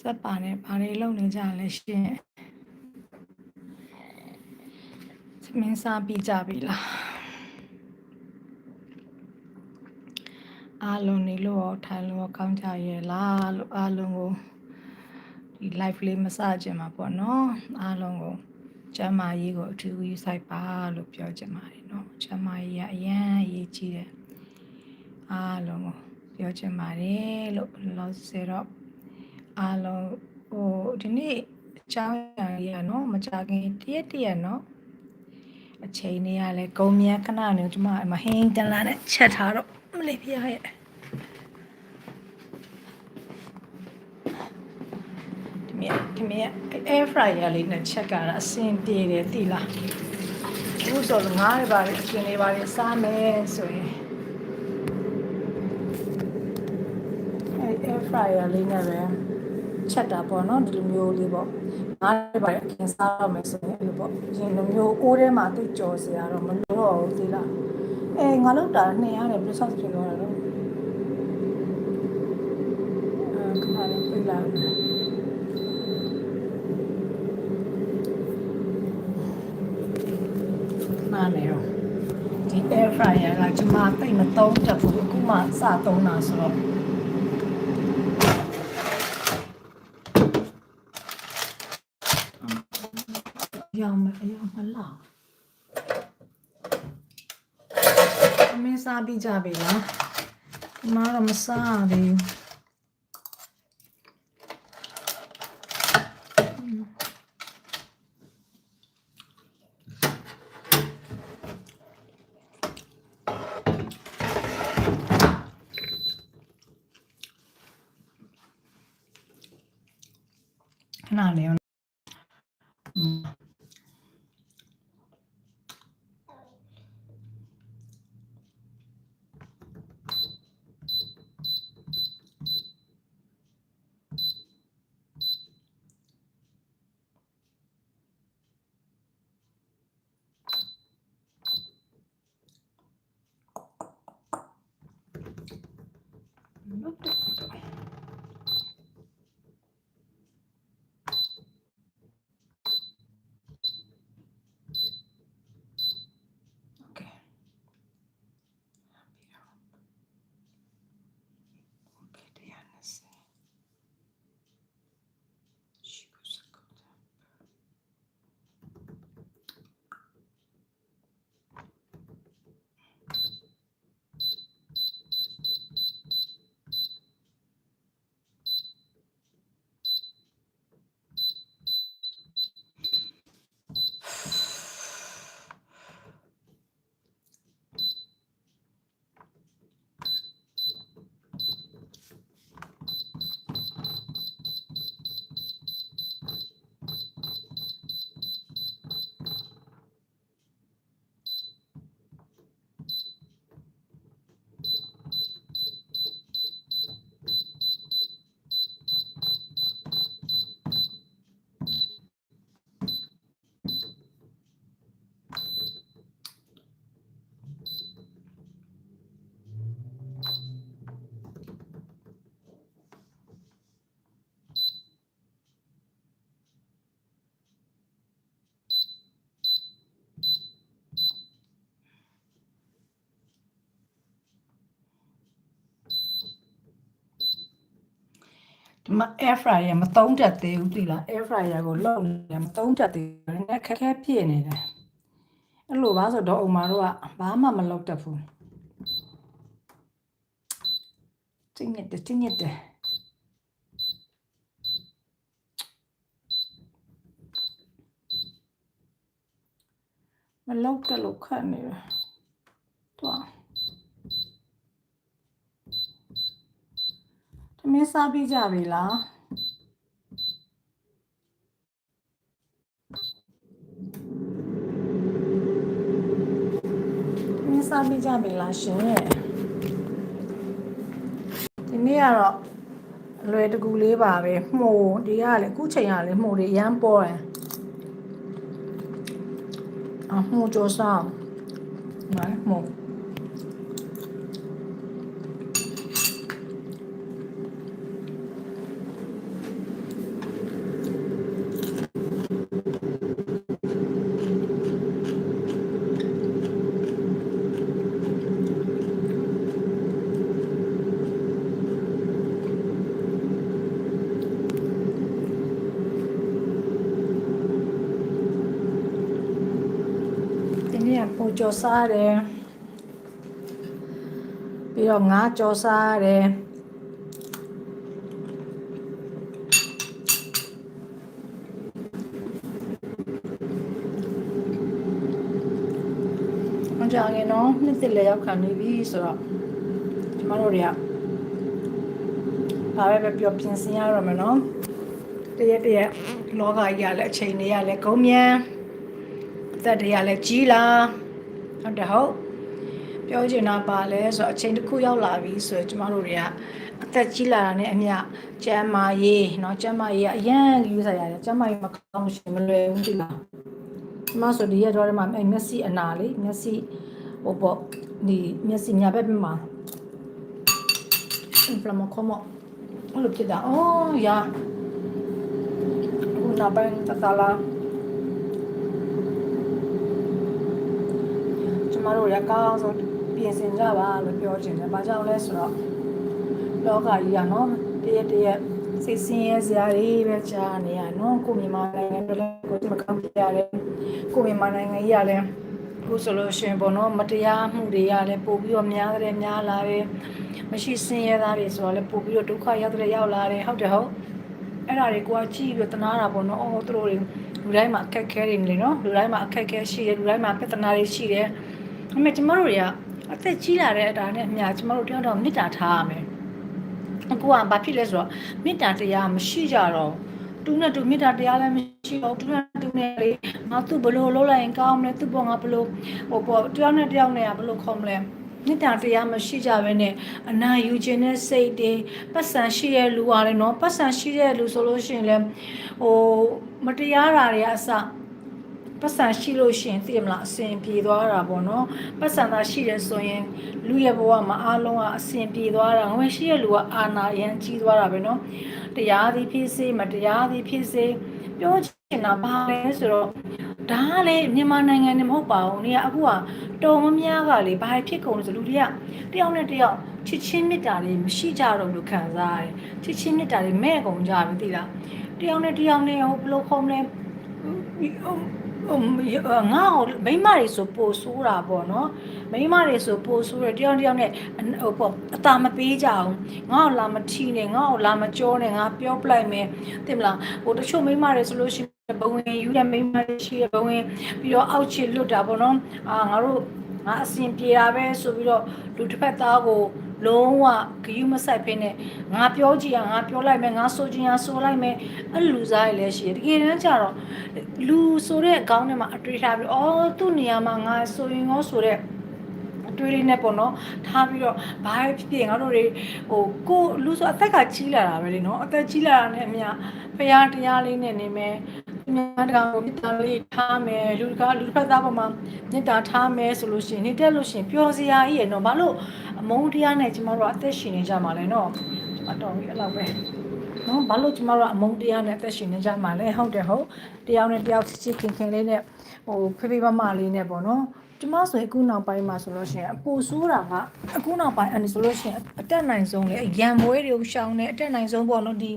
စက်ပါနဲ့ဘာတွေလုပ်နေကြလဲရှင်မင်းစားပြီးကြပြီလားအားလုံးနေလို့ရောထိုင်လို့ရောကောင်းကြရဲ့လားလို့အားလုံးကိုဒီ live လေးမစကြင်ပါပေါ့နော်အားလုံးကိုကျမ်းမာရေးကိုအထူးယူဆိုင်ပါလို့ပြောချင်ပါတယ်နော်ကျမ်းမာရေးကအရန်အရေးကြီးတယ်အားလုံးကိုပြောချင်ပါတယ်လို့လောဆယ်တော့ အားလုံးဟိုဒီနေ့အကြောင်းအရာလေးကเนาะမကြခင်တရက်တရက်เนาะအချိန်လေးရလဲဂုံမြခဏနေကျွန်မမဟင်းတန်လာနဲ့ချက်ထားတော့မလေးပြရရဲ့ဒီမြဒီမြ air fryer လေးနဲ့ချက်ကြတာအဆင်ပြေတယ်တိလားအခုဆိုငါးရပါတယ်အပြင်လေးပါတယ်စားမယ်ဆိုရင်အဲ air fryer လေးနဲ့ပဲ ချက်တာပေါ့နော်ဒီလိုမျိုးလေးပေါ့ငါးရပါတယ်အပြင်စားရမယ်ဆိုရင်အဲ့လိုပေါ့ရင်လိုမျိုးအိုးထဲမှာတိတ်ကြော်စရာတော့မလိုတော့ဘူးတိလားအဲငါလောက်တာ200နဲ့ပြဿနာဖြစ်သွားတာတော့အဲခဏလေးပြလိုက်နားနေရောဒီ air fryer ကကျွန်မတိတ်မသုံးတတ်ဘူးအခုမှစသုံးတာဆိုတော့ ရောင်မရောင်မလောက်အ ဒီမှာ air fryer မသုံးတတ်သေးဘူးသိလား air fryer ကိုလုံနေမသုံးတတ်သေးဘူး။နည်းနည်းခက်ခဲပြည့်နေတယ်။အဲ့လိုပါဆိုတော့အုံမာတို့ကဘာမှမလုပ်တတ်ဘူး။ကျင်းနေတဲ့ကျင်းနေတဲ့မလုပ်တတ်လို့ခက်နေတယ်။တော့ သမင်းစားပြီးကြပြီလားသမင်းစားပြီးကြပြီလားရှင်ဒီနေ့ကတော့အလွယ်တကူလေးပါပဲမှုံဒီကလည်းအခုချိန်ကလည်းမှုံတွေရမ်းပေါ်တယ်အမှုကြောစားနော်မှုံ ကြော်စားတယ်ပြီးတော့ငါးကြော်စားတယ်မကြခင်နော်နှစ်သက်လည်းရောက်ခံနေပြီဆိုတော့ကျမတို့တွေကဘာပဲပဲပြောပြင်ဆင်ရတော့မယ်နော်တရက်တရက်လောကကြီးကလည်းအချိန်တွေကလည်းကုန်မြန်အသက်တွေကလည်းကြီးလာ ဟုတ်တယ်ဟုတ်ပြောချင်တာပါလဲဆိုတော့အချိန်တစ်ခုရောက်လာပြီဆိုတော့ကျမတို့တွေကအသက်ကြီးလာတာနဲ့အမျှကျန်းမာရေးเนาะကျန်းမာရေးကအရန်ယူဆရတယ်ကျန်းမာရေးမကောင်းရှင်မလွယ်ဘူးဒီလားကျမဆိုဒီရက်တော့မှအဲ့မျက်စိအနာလေးမျက်စိဟိုပေါ့ဒီမျက်စိညာဘက်မှာ inflammation အဲ့လိုဖြစ်တာအော်ရာခုနပိုင်းတတလာ တို့ရကောင်းဆုံးပြင်ဆင်ကြပါလို့ပြောချင်တယ်။ဘာကြောင့်လဲဆိုတော့လောကကြီးကနော်တရက်တရက်စိတ်ဆင်းရဲစရာတွေပဲကြားနေရနော်ကိုမြန်မာနိုင်ငံတွေလည်းကိုမကောင်းပြရတယ်။ကိုမြန်မာနိုင်ငံကြီးကလည်းခုဆိုလို့ရှိရင်ပေါ့နော်မတရားမှုတွေကလည်းပို့ပြီးတော့များတယ်များလာတယ်။မရှိဆင်းရဲသားတွေဆိုတော့လည်းပို့ပြီးတော့ဒုက္ခရောက်တဲ့ရောက်လာတယ်ဟုတ်တယ်ဟုတ်။အဲ့ဒါတွေကိုကကြည့်ပြီးတနာတာပေါ့နော်အော်သူတို့တွေလူတိုင်းမှာအခက်အခဲတွေနေလေနော်လူတိုင်းမှာအခက်အခဲရှိတယ်လူတိုင်းမှာပြဿနာတွေရှိတယ် ဒါပေမဲ့ကျမတို့တွေကအသက်ကြီးလာတဲ့အတားနဲ့အများကျမတို့တယောက်တော့မေတ္တာထားရမယ်အခုကဘာဖြစ်လဲဆိုတော့မေတ္တာတရားမရှိကြတော့တူနဲ့တူမေတ္တာတရားလည်းမရှိတော့တူနဲ့တူနဲ့လေငါသူ့ဘလို့လုံးလိုက်ရင်ကောင်းမလဲသူ့ဘောငါဘလို့ဟိုပေါ့တယောက်နဲ့တယောက်နဲ့ကဘလို့ခေါ်မလဲမေတ္တာတရားမရှိကြဘဲနဲ့အနာယူခြင်းနဲ့စိတ်တွေပတ်စံရှိတဲ့လူကလည်းနော်ပတ်စံရှိတဲ့လူဆိုလို့ရှိရင်လည်းဟိုမတရားတာတွေအစ ပတ်စံရှိလို့ရှိရင်သိရမလားအစဉ်ပြေသွားတာပေါ့နော်ပတ်စံသာရှိတယ်ဆိုရင်လူရဲ့ဘဝမှာအားလုံးကအစဉ်ပြေသွားတာငွေရှိတဲ့လူကအာနာရန်ကြီးသွားတာပဲနော်တရားသည်ဖြစ်စေမတရားသည်ဖြစ်စေပြောချင်တာဘာလဲဆိုတော့ဒါကလေမြန်မာနိုင်ငံနဲ့မဟုတ်ပါဘူး။နေကအခုကတော်မများကလေဘာဖြစ်ကုန်လဲဆိုလူတွေကတယောက်နဲ့တယောက်ချစ်ချင်းမေတ္တာတွေမရှိကြတော့လို့ခံစားရတယ်။ချစ်ချင်းမေတ္တာတွေမဲ့ကုန်ကြပြီသိလား။တယောက်နဲ့တယောက်နဲ့ဟိုဘယ်လိုခေါ်မလဲဟိုဟို ငါ့ကိုမိမတွေဆိုပိုဆိုးတာပေါ့နော်မိမတွေဆိုပိုဆိုးတယ်တယောက်တယောက်နဲ့ဟိုပေါ့အတာမပေးကြအောင်ငါ့ကိုလာမထီနဲ့ငါ့ကိုလာမကြောနဲ့ငါပြောပလိုက်မယ်သိမလားဟိုတချို့မိမတွေဆိုလို့ရှိရင်ဘဝင်ယူတဲ့မိမတွေရှိရဘဝင်ပြီးတော့အောက်ချစ်လွတ်တာပေါ့နော်အာငါတို့ငါအစင်ပြေတာပဲဆိုပြီးတော့လူတစ်ဖက်သားကို လုံးဝဂယုမဆိုင်ဖိနဲ့ငါပြောကြည့်ရငါပြောလိုက်မယ်ငါဆိုချင်ရဆိုလိုက်မယ်အဲ့လူစားရလည်းရှိတယ်တကယ်တမ်းကျတော့လူဆိုတဲ့အကောင်းထဲမှာအတွေ့ထားပြီးအော်သူ့နေရာမှာငါဆိုရင်ရောဆိုတဲ့အတွေ့လေးနဲ့ပေါ့နော်ထားပြီးတော့ဘာဖြစ်ဖြစ်ငါတို့တွေဟိုကိုလူဆိုအသက်ကကြီးလာတာပဲလေနော်အသက်ကြီးလာတာနဲ့အမြဖရာတရားလေးနဲ့နေမယ်မြတ်တကောင်မေတ္တာလေးထားမယ်လူကလူတစ်ဖက်သားပေါ်မှာမေတ္တာထားမယ်ဆိုလို့ရှိရင်နေတက်လို့ရှိရင်ပျော်စရာကြီးရယ်နော်ဘာလို့ အမုန်းတရားနဲ့ကျမတို့ကအသက်ရှင်နေကြမှာလဲနော်ကျမတော်ပြီအဲ့လောက်ပဲနော်ဘာလို့ကျမတို့ကအမုန်းတရားနဲ့အသက်ရှင်နေကြမှာလဲဟုတ်တယ်ဟုတ်တယောက်နဲ့တယောက်ချစ်ချစ်ခင်ခင်လေးနဲ့ဟိုဖေဖေမမလေးနဲ့ပေါ့နော်ကျမဆိုရင်အခုနောက်ပိုင်းမှာဆိုလို့ရှိရင်အပူဆိုးတာကအခုနောက်ပိုင်းအဲ့ဆိုလို့ရှိရင်အတက်နိုင်ဆုံးလေရံမွေးတွေကိုရှောင်းနေအတက်နိုင်ဆုံးပေါ့နော်ဒီ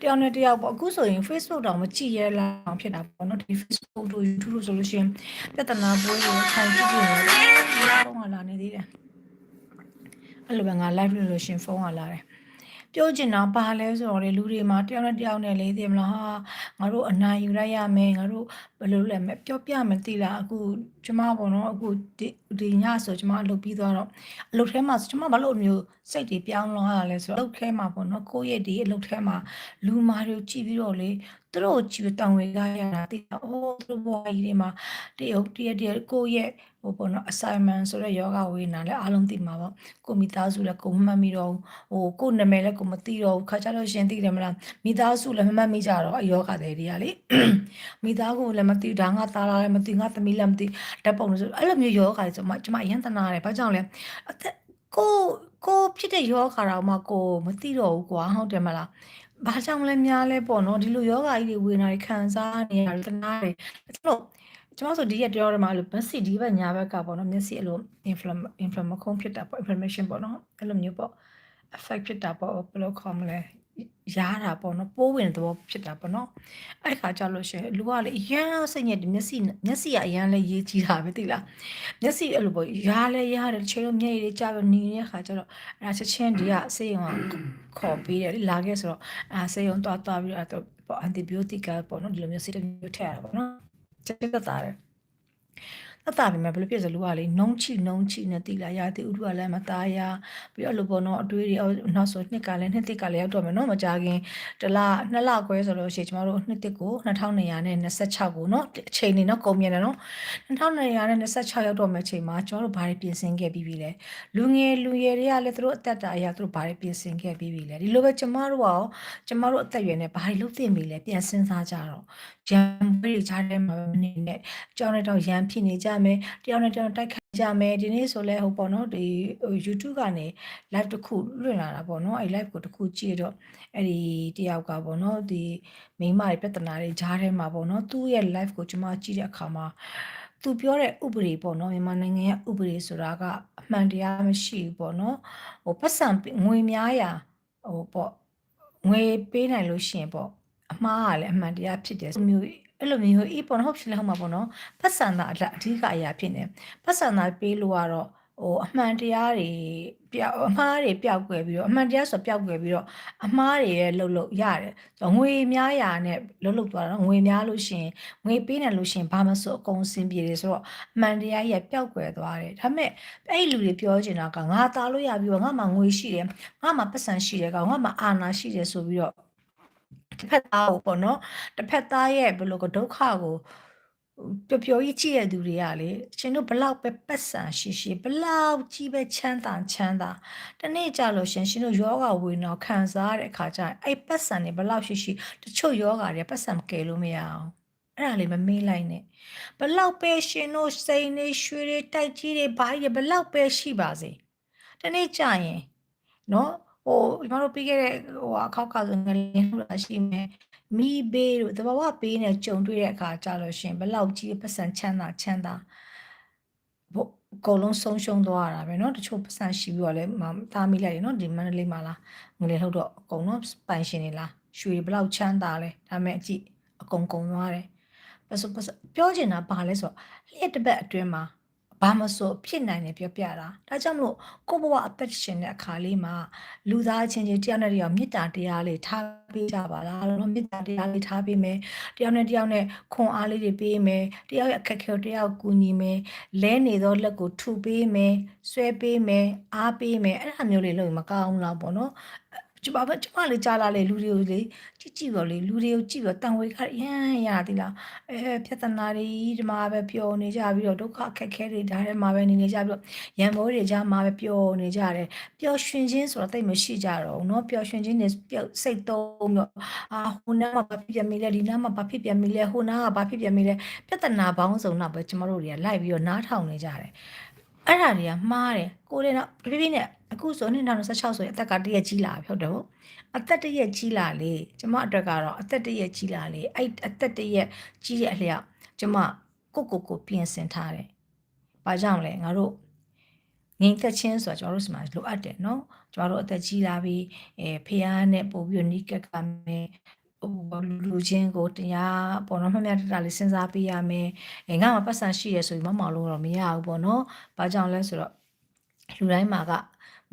တယောက်နဲ့တယောက်ပေါ့အခုဆိုရင် Facebook တောင်မကြည့်ရလောက်ဖြစ်တာပေါ့နော်ဒီ Facebook တို့ YouTube တို့ဆိုလို့ရှိရင်ပြဿနာပွဲတွေထိုင်ကြည့်ကြည့်နေတယ်ဖုန်းကလာနေသေးတယ် အဲ့လိုပဲငါ live လို့လို့ရှင်ဖုန်းကလာတယ်ပြောချင်တာပါလဲဆိုတော့လေလူတွေမှာတယောက်နဲ့တယောက်နဲ့လေသိမလားဟာငါတို့အနိုင်ယူလိုက်ရမယ်ငါတို့ဘယ်လိုလဲမပြောပြမသိလားအခုကျမပေါ့နော်အခုဒီဒီညဆိုကျမအလုပ်ပြီးသွားတော့အလုပ်ထဲမှာကျမဘာလို့မျိုးစိတ်တွေပြောင်းလာရလဲဆိုတော့အလုပ်ထဲမှာပေါ့နော်ကိုယ့်ရဲ့ဒီအလုပ်ထဲမှာလူမာတွေကြည့်ပြီးတော့လေ သူတို့ကြည့်တောင်းဝေလာရတာသိတာအိုးသူတို့ဘဝကြီးတွေမှာတရုတ်တရက်တရက်ကိုယ့်ရဲ့ဟိုပေါ့နော် assignment ဆိုတဲ့ယောဂဝေးနာလဲအားလုံးသိမှာပေါ့ကိုမိသားစုလည်းကိုမမှတ်မိတော့ဟိုကိုနာမည်လည်းကိုမသိတော့ဘူးခါကြလို့ရှင်သိတယ်မလားမိသားစုလည်းမမှတ်မိကြတော့အယောဂတွေတွေကလေမိသားစုလည်းမသိဒါငါသားလာလည်းမသိငါသမီးလည်းမသိဓာတ်ပုံလို့ဆိုအဲ့လိုမျိုးယောဂတွေဆိုမှကျမအရင်တနာတယ်ဘာကြောင့်လဲအသက်ကိုကိုဖြစ်တဲ့ယောဂါတော့မှကိုမသိတော့ဘူးကွာဟုတ်တယ်မလား ဘာကြောင့်လဲများလဲပေါ့နော်ဒီလိုယောဂါကြီးတွေဝေနာတွေခံစားနေရတယ်တနာတယ်အဲ့လိုကျွန်တော်ဆိုဒီရက်ပြောရမှာလို့မျက်စိဒီဘက်ညာဘက်ကပေါ့နော်မျက်စိအဲ့လို inflam inflammation ဖြစ်တာပေါ့ inflammation ပေါ့နော်အဲ့လိုမျိုးပေါ့ affect ဖြစ်တာပေါ့ဘယ်လိုခေါ်မလဲ ရားတာပေါ့နော်ပိုးဝင်တဲ့သဘောဖြစ်တာပေါ့နော်အဲ့ခါကြလို့ရှိရင်လူကလေအရန်စိတ်ညစ်တယ်မျက်စိမျက်စိကအရန်လဲရေးကြည့်တာပဲသိလားမျက်စိအဲ့လိုပေါ့ရားလဲရားတယ်ချိန်လို့မျက်ရည်တွေကြာပြီးနေတဲ့ခါကျတော့အဲ့ဒါချက်ချင်းဒီကစေးရုံကခေါ်ပေးတယ်လေလာခဲ့ဆိုတော့အဲ့ဆေးရုံသွားသွားပြီးတော့အဲ့တော့ပေါ့အန်တီဘိုတိကပေါ့နော်ဒီလိုမျိုးဆေးတစ်မျိုးထည့်ရတာပေါ့နော်ချက်တက်တာတယ် အတာပြီမဲ့ဘယ်လိုဖြစ်စလူကလေနှုံးချိနှုံးချိနဲ့တိလာရတဲ့ဥထုကလည်းမသားရပြီးတော့လိုပေါ့နော်အတွေးတွေနောက်ဆိုနှစ်ကလည်းနှစ်တစ်ကလည်းရောက်တော့မယ်နော်မကြခင်တလနှစ်လခွဲဆိုလို့ရှိရင်ကျမတို့နှစ်တစ်ကို2200နဲ့26ကိုနော်အချိန်နေနော်ကုန်မြင်တယ်နော်2200နဲ့26ရောက်တော့မယ့်အချိန်မှာကျမတို့ဘာတွေပြင်ဆင်ခဲ့ပြီးပြီလဲလူငယ်လူရွယ်တွေကလည်းသူတို့အသက်တာအရာသူတို့ဘာတွေပြင်ဆင်ခဲ့ပြီးပြီလဲဒီလိုပဲကျမတို့ရောကျမတို့အသက်အရွယ်နဲ့ဘာတွေလုပ်သင့်ပြီလဲပြန်စဉ်းစားကြတော့ရံပွေးကြားထဲမှာမနေနဲ့ကြောင်းနဲ့တော့ရံဖြစ်နေကြမယ်တယောက်နဲ့တယောက်တိုက်ခိုက်ကြမယ်ဒီနေ့ဆိုလဲဟိုပေါ့နော်ဒီ YouTube ကနေ live တစ်ခုလွှင့်လာတာပေါ့နော်အဲ့ live ကိုတစ်ခုကြည့်တော့အဲ့ဒီတယောက်ကပေါ့နော်ဒီမိန်းမတွေပြဿနာတွေကြားထဲမှာပေါ့နော်သူ့ရဲ့ live ကိုကျွန်မကြည့်တဲ့အခါမှာသူပြောတဲ့ဥပဒေပေါ့နော်မြန်မာနိုင်ငံရဲ့ဥပဒေဆိုတာကအမှန်တရားမရှိဘူးပေါ့နော်ဟိုပတ်စံငွေများရာဟိုပေါ့ငွေပေးနိုင်လို့ရှိရင်ပေါ့အမှားကလည်းအမှန်တရားဖြစ်တယ်မျိုး အဲ့လိုမျိုးအေးပေါ့နော်ဟုတ်ဖြစ်လဲဟုတ်မှာပေါ့နော်ပတ်စံတာအဓိကအရာဖြစ်နေပတ်စံတာပေးလို့ကတော့ဟိုအမှန်တရားတွေပျောက်အမှားတွေပျောက်ကွယ်ပြီးတော့အမှန်တရားဆိုပျောက်ကွယ်ပြီးတော့အမှားတွေရဲ့လှုပ်လှုပ်ရတယ်ဆိုငွေများရာနဲ့လှုပ်လှုပ်သွားတော့ငွေများလို့ရှိရင်ငွေပေးနေလို့ရှိရင်ဘာမှဆိုအကုန်စင်ပြေတယ်ဆိုတော့အမှန်တရားရဲ့ပျောက်ကွယ်သွားတယ်ဒါပေမဲ့အဲ့ဒီလူတွေပြောချင်တာကငါသားလို့ရပြီးတော့ငါမှငွေရှိတယ်ငါမှပတ်စံရှိတယ်ကောင်ငါမှအာဏာရှိတယ်ဆိုပြီးတော့ တစ်ဖက်သားကိုပေါ့နော်တစ်ဖက်သားရဲ့ဘယ်လိုကဒုက္ခကိုပျော်ပျော်ကြီးကြည့်ရတဲ့သူတွေကလေရှင်တို့ဘလောက်ပဲပတ်စံရှိရှိဘလောက်ကြီးပဲချမ်းသာချမ်းသာတနေ့ကြလို့ရှင်ရှင်တို့ယောဂဝေတော့ခံစားရတဲ့အခါကျရင်အဲ့ပတ်စံတွေဘလောက်ရှိရှိတချို့ယောဂတွေပတ်စံမကယ်လို့မရအောင်အဲ့ဒါလေးမမေးလိုက်နဲ့ဘလောက်ပဲရှင်တို့စိန်နေရွှေတွေတိုက်ကြီးတွေဘာကြီးတွေဘလောက်ပဲရှိပါစေတနေ့ကြရင်နော် ဟိုကျမတို့ပြီးခဲ့တဲ့ဟိုအခောက်ကဆိုငလင်းလို့ရှိမယ်မိဘေးတို့တဘာဝဘေးနဲ့ကြုံတွေ့တဲ့အခါကြလို့ရှင်ဘလောက်ကြီးပတ်စံချမ်းသာချမ်းသာဘအကုန်လုံးဆုံးရှုံးသွားတာပဲเนาะတချို့ပတ်စံရှိပြီးတော့လည်းသားမိလိုက်တယ်เนาะဒီမန္တလေးမှာလားငလင်းထုတ်တော့အကုန်လုံးပိုင်ရှင်နေလားရွှေဘလောက်ချမ်းသာလဲဒါမဲ့အကြည့်အကုန်ကုန်သွားတယ်ပတ်စပတ်စပြောချင်တာဘာလဲဆိုတော့လျှက်တစ်ပတ်အတွင်းမှာ ဘာမဆိုဖြစ်နိုင်တယ်ပြောပြတာဒါကြောင့်မလို့ကိုဘဝအသက်ရှင်တဲ့အခါလေးမှာလူသားချင်းချင်းတယောက်နဲ့တယောက်မေတ္တာတရားလေးထားပေးကြပါလားလို့မေတ္တာတရားလေးထားပေးမယ်တယောက်နဲ့တယောက်နဲ့ခွန်အားလေးတွေပေးမယ်တယောက်ရဲ့အခက်အခဲတယောက်ကူညီမယ်လဲနေသောလက်ကိုထူပေးမယ်ဆွဲပေးမယ်အားပေးမယ်အဲ့ဒါမျိုးလေးလို့မကောင်းဘူးလားပေါ့နော် ကျမပဲကျမလေးကြားလာလေလူတွေကိုလေကြည့်ကြည့်တော့လေလူတွေကိုကြည့်တော့တန်ဝေခရမ်းရသီလားအဲပြဿနာတွေဒီမှာပဲပျော်နေကြပြီးတော့ဒုက္ခအခက်ခဲတွေဒါထဲမှာပဲနေနေကြပြီးတော့ရံမိုးတွေကြားမှာပဲပျော်နေကြတယ်ပျော်ရွှင်ခြင်းဆိုတော့တိတ်မရှိကြတော့ဘူးเนาะပျော်ရွှင်ခြင်းနဲ့ပျော်စိတ်သုံးတော့အာဟိုနားမှာဘာဖြစ်ပြန်ပြီလဲဒီနားမှာဘာဖြစ်ပြန်ပြီလဲဟိုနားကဘာဖြစ်ပြန်ပြီလဲပြဿနာပေါင်းစုံတော့ပဲကျမတို့တွေကလိုက်ပြီးတော့နားထောင်နေကြတယ်အဲ့ဒါတွေကမှားတယ်ကိုယ်တွေတော့ပြပြနဲ့ အခုဆိုနှစ်26ဆိုရင်အသက်ကတရက်ကြီးလာပြီဟုတ်တယ်ဟုတ်အသက်တရက်ကြီးလာလေကျမအတွက်ကတော့အသက်တရက်ကြီးလာလေအဲ့အသက်တရက်ကြီးတဲ့အလျောက်ကျမကိုကိုကိုပြင်ဆင်ထားတယ်။ဘာကြောင့်လဲငါတို့ငိမ့်သက်ချင်းဆိုတာကျွန်တော်တို့စမှာလိုအပ်တယ်နော်။ကျွန်တော်တို့အသက်ကြီးလာပြီးအဲဖះနဲ့ပို့ပြီးနီးကပ်ကမယ်ဟိုလူချင်းကိုတရားပေါ့နော်မှတ်မှတ်တတလေးစဉ်းစားပေးရမယ်။အဲငါမှပတ်စံရှိရဆိုပြီးမမောင်လို့တော့မရဘူးပေါ့နော်။ဘာကြောင့်လဲဆိုတော့လူတိုင်းမှာက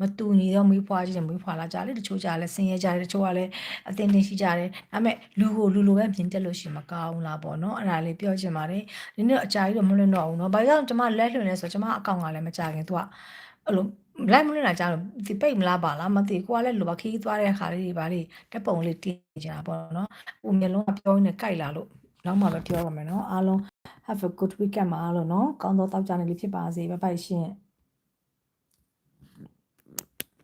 မတူညီတော့မွေးဖွားခြင်းမွေးဖွားလာကြလေတချို့ကြလဲဆင်းရဲကြတယ်တချို့ကလည်းအသင်တင်ရှိကြတယ်ဒါပေမဲ့လူကိုလူလိုပဲမြင်တက်လို့ရှိမကောင်းလားပေါ့နော်အဲ့ဒါလေးပြောချင်ပါတယ်ဒီနေ့အကြာကြီးတော့မလွတ်တော့ဘူးနော်ဘာကြောင့်ကျမလက်လွန်လဲဆိုတော့ကျမအကောင့်ကလည်းမကြခင်သူကအဲ့လိုလိုက်မလို့လာကြတော့ဒီပိတ်မလားပါလားမသိကိုကလည်းလိုပါခီးသွားတဲ့အခါလေးတွေပါလေတက်ပုံလေးတင်ကြတာပေါ့နော်ဟိုမျိုးလုံးကပြောနေကြိုက်လာလို့နောက်မှပဲပြောရမယ်နော်အားလုံး have a good weekend ပါအားလုံးနော်ကောင်းသောတောက်ကြနေလေးဖြစ်ပါစေဘိုင်ဘိုင်ရှင်